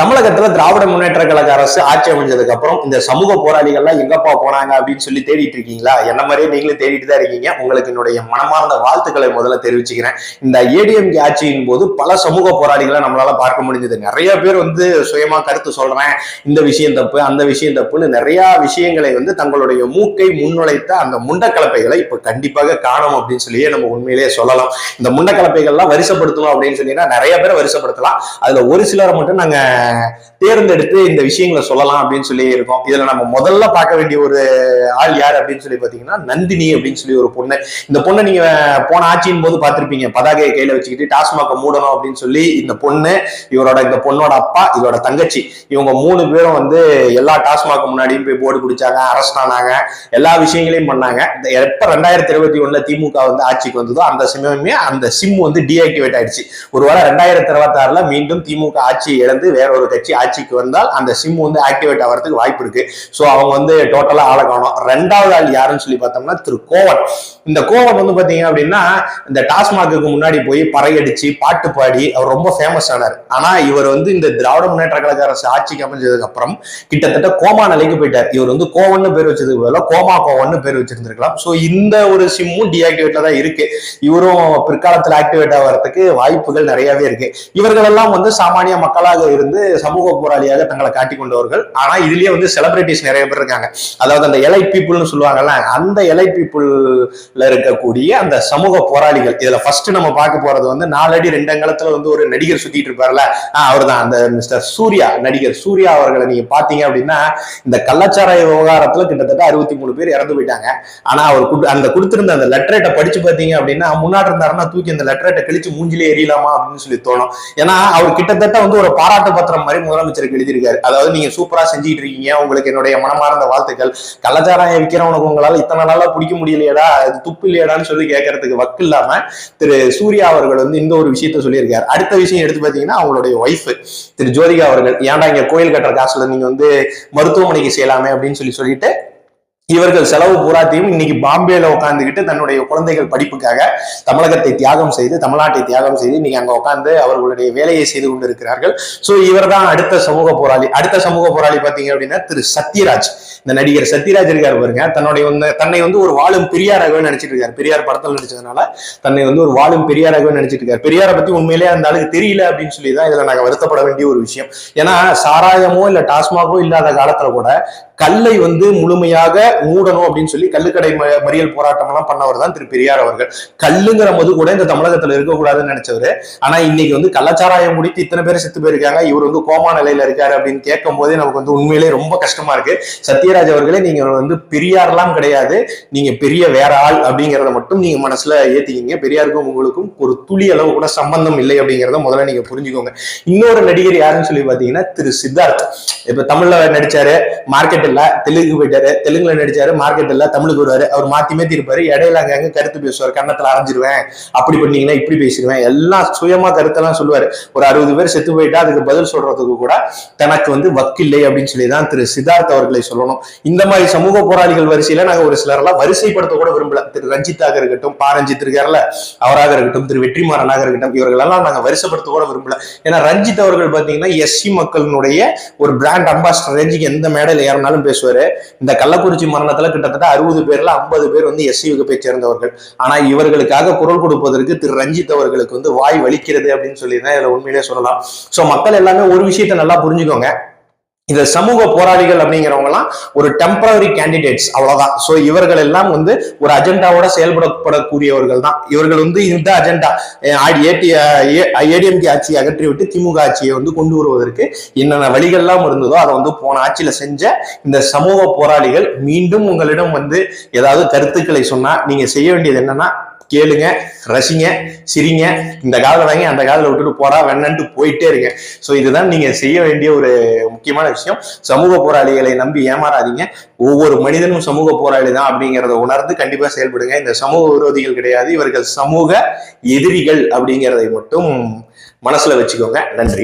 தமிழகத்துல திராவிட முன்னேற்ற கழக அரசு ஆட்சி அமைஞ்சதுக்கு அப்புறம் இந்த சமூக போராளிகள்லாம் எங்கப்பா போனாங்க அப்படின்னு சொல்லி தேடிட்டு இருக்கீங்களா? என்ன மாதிரியே நீங்களும் தேடிட்டு தான் இருக்கீங்க. உங்களுக்கு என்னுடைய மனமார்ந்த வாழ்த்துக்களை முதல்ல தெரிவிச்சுக்கிறேன். இந்த ஏடிஎம்கே ஆட்சியின் போது பல சமூக போராளிகளை நம்மளால பார்க்க முடிஞ்சது. நிறைய பேர் வந்து சுயமா கருத்து சொல்றேன். இந்த விஷயம் தப்பு அந்த விஷயம் தப்புன்னு நிறைய விஷயங்களை வந்து தங்களுடைய மூக்கை முன்னுழைத்த அந்த முண்டக்கலப்பைகளை இப்ப கண்டிப்பாக காணும் அப்படின்னு சொல்லியே நம்ம உண்மையிலேயே சொல்லலாம். இந்த முண்டக்கலப்பைகள்லாம் வரிசைப்படுத்தணும் அப்படின்னு சொல்லினா நிறைய பேரை வரிசைப்படுத்தலாம். அதுல ஒரு சிலரை மட்டும் நாங்க தேர்ந்தெடுத்து இந்த விஷயங்களை சொல்லலாம் அப்படின்னு சொல்லி இருக்கோம். இதுல நம்ம முதல்ல பார்க்க வேண்டிய ஒரு ஆள் யார் அப்படின்னு சொல்லி பாத்தீங்கன்னா நந்தினி அப்படின்னு சொல்லி ஒரு பொண்ணு. இந்த பொண்ணை நீங்க போன ஆட்சியின் போது பார்த்திருப்பீங்க. பதாகையை கையில வச்சுக்கிட்டு டாஸ்மாக மூடணும் அப்படின்னு சொல்லி இந்த பொண்ணு இவரோட இந்த பொண்ணோட அப்பா இதோட தங்கச்சி. இவங்க மூணு பேரும் வந்து எல்லா டாஸ்மாக் முன்னாடியும் போய் போர்டு பிடிச்சாங்க அரெஸ்ட் ஆனாங்க. எல்லா விஷயங்களையும் பண்ணாங்க. இந்த எப்ப ரெண்டாயிரத்தி இருபத்தி ஒண்ணுல திமுக வந்து ஆட்சிக்கு வந்ததோ அந்த சமயமே அந்த சிம் வந்து டீஆக்டிவேட் ஆயிடுச்சு. ஒருவேளை ரெண்டாயிரத்தி இருபத்தி ஆறுல மீண்டும் திமுக ஆட்சியை இழந்து வேற ஒரு கட்சி ஆட்சிக்கு வந்தால் அந்த சிம் வந்து ஆக்டிவேட் ஆகிறதுக்கு வாய்ப்பு இருக்கு. ஸோ அவங்க வந்து டோட்டலாக ஆள காணும். ரெண்டாவது ஆள் யாருன்னு சொல்லி பார்த்தோம்னா திரு கோவன். இந்த கோவன் வந்து பார்த்தீங்க அப்படின்னா இந்த டாஸ்மாக்கு முன்னாடி போய் பறையடிச்சு பாட்டு பாடி அவர் ரொம்ப ஃபேமஸ் ஆனார். ஆனால் இவர் வந்து இந்த திராவிட முன்னேற்ற கழக அரசு ஆட்சிக்கு அமைஞ்சதுக்கு அப்புறம் கிட்டத்தட்ட கோமா நிலைக்கு போயிட்டார். இவர் வந்து கோவன்னு பேர் வச்சதுக்கு பதிலாக கோமா கோவன்னு பேர் வச்சிருந்திருக்கலாம். ஸோ இந்த ஒரு சிம்மும் டிஆக்டிவேட்ல தான் இருக்கு. இவரும் பிற்காலத்தில் ஆக்டிவேட் ஆகிறதுக்கு வாய்ப்புகள் நிறையவே இருக்கு. இவர்கள் எல்லாம் வந்து சாமானிய மக்களாக இருந்து சமூக போராளியாக தங்களை காட்டி கொண்டவர்கள். ஆனா இதுலயே வந்து செலிபிரிட்டிஸ் நிறைய பேர் இருக்காங்க. அதாவது அந்த எலை பீப்புள்னு சொல்லுவாங்கல்ல அந்த எலை பீப்புள்ல இருக்கக்கூடிய அந்த சமூக போராளிகள். இதுல ஃபர்ஸ்ட் நம்ம பார்க்க போறது வந்து நாலடி ரெண்டு அங்கலத்துல வந்து ஒரு நடிகர் சுத்திட்டு இருப்பார்ல அவர் தான் அந்த மிஸ்டர் சூர்யா நடிகர் சூர்யா அவர்களை நீங்க பாத்தீங்க அப்படின்னா இந்த கள்ளச்சாராய விவகாரத்துல கிட்டத்தட்ட அறுபத்தி மூணு பேர் இறந்து போயிட்டாங்க. ஆனா அவர் அந்த கொடுத்திருந்த அந்த லெட்டரேட்டை படிச்சு பார்த்தீங்க அப்படின்னா முன்னாடி இருந்தாருன்னா தூக்கி அந்த லெட்டரேட்டை கழிச்சு மூஞ்சிலே எரியலாமா அப்படின்னு சொல்லி தோணும். ஏன்னா அவர் கிட்டத்தட்ட வந்து ஒரு பாராட்டு பத்திரம் மாதிரி முதலமைச்சருக்கு எழுதியிருக்காரு. அதாவது நீங்க சூப்பரா செஞ்சுட்டு இருக்கீங்க. உங்களுக்கு என்னுடைய மனமார்ந்த வாழ்த்துக்கள். கலாச்சாரம் விற்கிறவனுக்கு உங்களால இத்தனை நாளா பிடிக்க முடியலையடா அது துப்பு இல்லையடான்னு சொல்லி கேட்கறதுக்கு வக்கு இல்லாம திரு சூர்யா அவர்கள் வந்து இந்த ஒரு விஷயத்த சொல்லியிருக்காரு. அடுத்த விஷயம் எடுத்து பாத்தீங்கன்னா அவங்களுடைய ஒய்ஃப் திரு ஜோதிகா அவர்கள் ஏன்டா இங்க கோயில் கட்டுற காசுல நீங்க வந்து மருத்துவமனைக்கு செய்யலாமே? அப்படின்னு சொல்லி சொல்லிட்டு இவர்கள் செலவு பூராத்தையும் இன்னைக்கு பாம்பேல உட்காந்துக்கிட்டு தன்னுடைய குழந்தைகள் படிப்புக்காக தமிழகத்தை தியாகம் செய்து தமிழ்நாட்டை தியாகம் செய்து இன்னைக்கு அங்க உட்காந்து அவர்களுடைய வேலையை செய்து கொண்டிருக்கிறார்கள். சோ இவர் தான் அடுத்த சமூக போராளி. அடுத்த சமூக போராளி பாத்தீங்க அப்படின்னா திரு சத்யராஜ். இந்த நடிகர் சத்யராஜ் இருக்காரு பாருங்க. தன்னுடைய தன்னை வந்து ஒரு வாழும் பெரியாராகவே நினைச்சிட்டு இருக்காரு. பெரியார் படத்தில் நடிச்சதுனால தன்னை வந்து ஒரு வாழும் பெரியாராகவே நினைச்சிட்டு இருக்காரு. பெரியாரை பத்தி உண்மையிலே அந்த அளவுக்கு தெரியல அப்படின்னு சொல்லி தான் இதுல நாங்க வருத்தப்பட வேண்டிய ஒரு விஷயம். ஏன்னா சாராயமோ இல்ல டாஸ்மாகோ இல்லாத காலத்துல கூட கல்லை வந்து முழுமையாக மூடணும் அப்படின்னு சொல்லி கல்லுக்கடை மறியல் போராட்டம் எல்லாம் பண்ணவர் தான் திரு பெரியார் அவர்கள். கல்லுங்கிற போது கூட இந்த தமிழகத்துல இருக்கக்கூடாதுன்னு நினைச்சவரு. ஆனா இன்னைக்கு வந்து கள்ளச்சாராயம் முடித்து இத்தனை பேர் செத்து போயிருக்காங்க. இவர் வந்து கோமா நிலையில இருக்காரு அப்படின்னு கேட்கும் போதே நமக்கு வந்து உண்மையிலேயே ரொம்ப கஷ்டமா இருக்கு. சத்யராஜ் அவர்களே நீங்க வந்து பெரியார்லாம் கிடையாது. நீங்க பெரிய வேற ஆள் அப்படிங்கறத மட்டும் நீங்க மனசுல ஏத்திக்கிங்க. பெரியாருக்கும் உங்களுக்கும் ஒரு துளி அளவு கூட சம்பந்தம் இல்லை அப்படிங்கறத முதல்ல நீங்க புரிஞ்சுக்கோங்க. இன்னொரு நடிகர் யாருன்னு சொல்லி பாத்தீங்கன்னா திரு சித்தார்த். இப்ப தமிழ்ல நடிச்சாரு மார்க்கெட் இல்ல தெலுங்கு போயிட்டாரு. தெலுங்குல நடிச்சாரு மார்க்கெட் இல்ல தமிழுக்கு வருவாரு. அவர் மாத்தி மாத்தி இருப்பாரு. இடையில அங்கங்க கருத்து பேசுவார். கன்னத்துல அரைஞ்சிருவேன் அப்படி பண்ணீங்கன்னா இப்படி பேசிடுவேன் எல்லாம் சுயமா கருத்தெல்லாம் சொல்லுவாரு. ஒரு அறுபது பேர் செத்து போயிட்டா அதுக்கு பதில் சொல்றதுக்கு கூட தனக்கு வந்து வக்கில்லை அப்படின்னு சொல்லி தான் திரு சித்தார்த் அவர்களை சொல்லணும். இந்த மாதிரி சமூக போராளிகள் வரிசையில நாங்க ஒரு சிலரெல்லாம் வரிசைப்படுத்த கூட விரும்பல. திரு ரஞ்சித்தாக இருக்கட்டும் பாரஞ்சித் இருக்கார்ல அவராக இருக்கட்டும் திரு வெற்றிமாறனாக இருக்கட்டும் இவர்களெல்லாம் நாங்க வரிசைப்படுத்த கூட விரும்பல. ஏன்னா ரஞ்சித் அவர்கள் பாத்தீங்கன்னா எஸ்சி மக்களினுடைய ஒரு பிராண்ட் அம்பாசிடர் ரேஞ்சுக்கு எந்த மேடையில் ஏறினாலும் பேசுவாரு. இந்த கள்ளக்குறிச்சி மரணத்துல கிட்டத்தட்ட அறுபது பேர்ல ஐம்பது பேர் வந்து எஸ்சி வகுப்பை சேர்ந்தவர்கள். ஆனா இவர்களுக்காக குரல் கொடுப்பதற்கு திரு ரஞ்சித் அவர்களுக்கு வந்து வாய் வலிக்கிறது அப்படின்னு சொல்லி தான் இதுல உண்மையிலே சொல்லலாம். சோ மக்கள் எல்லாமே ஒரு விஷயத்தை நல்லா புரிஞ்சுக்கோங்க. இந்த சமூக போராளிகள் அப்படிங்கிறவங்கலாம் ஒரு டெம்பரரி கேண்டிடேட்ஸ் அவ்வளவுதான். சோ இவர்கள் எல்லாம் வந்து ஒரு அஜெண்டாவோட செயல்படப்படக்கூடியவர்கள் தான். இவர்கள் வந்து இந்த அஜெண்டா ஏடிஎம்கே ஆட்சியை அகற்றிவிட்டு திமுக ஆட்சியை வந்து கொண்டு வருவதற்கு என்னென்ன வழிகள்லாம் இருந்ததோ அதை வந்து போன ஆட்சியில செஞ்ச இந்த சமூக போராளிகள் மீண்டும் உங்களிடம் வந்து ஏதாவது கருத்துக்களை சொன்னா நீங்க செய்ய வேண்டியது என்னன்னா கேளுங்க ரசிங்க சிரிங்க. இந்த காதில் வாங்கி அந்த காதில் விட்டுட்டு போறா வேணான்ட்டு போயிட்டே இருங்க. ஸோ இதுதான் நீங்க செய்ய வேண்டிய ஒரு முக்கியமான விஷயம். சமூக போராளிகளை நம்பி ஏமாறாதீங்க. ஒவ்வொரு மனிதனும் சமூக போராளி தான் அப்படிங்கிறத உணர்ந்து கண்டிப்பா செயல்படுங்க. இந்த சமூக விரோதிகள் கிடையாது. இவர்கள் சமூக எதிரிகள் அப்படிங்கிறதை மட்டும் மனசுல வச்சுக்கோங்க. நன்றி.